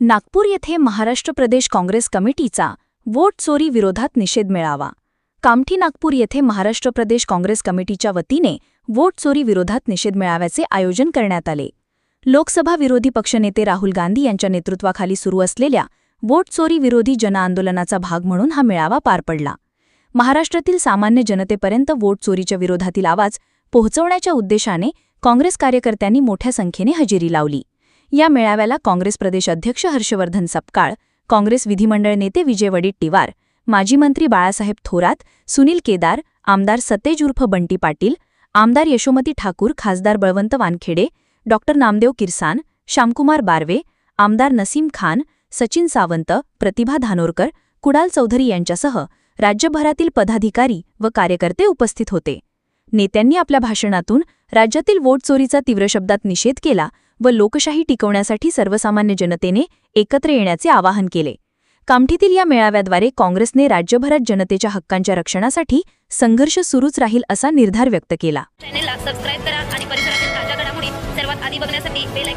नागपूर येथे महाराष्ट्र प्रदेश काँग्रेस कमिटीचा वोट चोरी विरोधात निषेध मिळावा. कामठी नागपूर येथे महाराष्ट्र प्रदेश काँग्रेस कमिटीच्या वतीने वोट चोरी विरोधात निषेध मेळाव्याचे आयोजन करण्यात आले. लोकसभा विरोधी पक्षनेते राहुल गांधी यांच्या नेतृत्वाखाली सुरू असलेल्या वोट चोरी विरोधी जनआंदोलनाचा भाग म्हणून हा मेळावा पार पडला. महाराष्ट्रातील सामान्य जनतेपर्यंत वोट चोरीच्या विरोधातील आवाज पोहोचवण्याच्या उद्देशाने काँग्रेस कार्यकर्त्यांनी मोठ्या संख्येने हजेरी लावली. या मेळाव्याला काँग्रेस प्रदेश अध्यक्ष हर्षवर्धन सपकाळ काँग्रेस विधिमंडळ नेते विजय वडीट्टीवार माजी मंत्री बाळासाहेब थोरात सुनील केदार आमदार सतेज उर्फ बंटी पाटील आमदार यशोमती ठाकूर खासदार बळवंत वानखेडे डॉक्टर नामदेव किरसान श्यामकुमार बारवे आमदार नसीम खान सचिन सावंत प्रतिभा धानोरकर कुडाल चौधरी यांच्यासह राज्यभरातील पदाधिकारी व कार्यकर्ते उपस्थित होते. नेत्यांनी आपल्या भाषणातून राज्यातील वोट चोरीचा तीव्र शब्दात निषेध केला व लोकशाही टिकवण्यासाठी सर्वसामान्य जनतेने एकत्र येण्याचे आवाहन केले. कामठीतील या मेळाव्याद्वारे काँग्रेसने राज्यभरात जनतेच्या हक्कांच्या रक्षणासाठी संघर्ष सुरूच राहील असा निर्धार व्यक्त केला. चॅनेलला सबस्क्राईब करा आणि परिसरातील ताज्या घडामोडी सर्वात आधी बघण्यासाठी बेल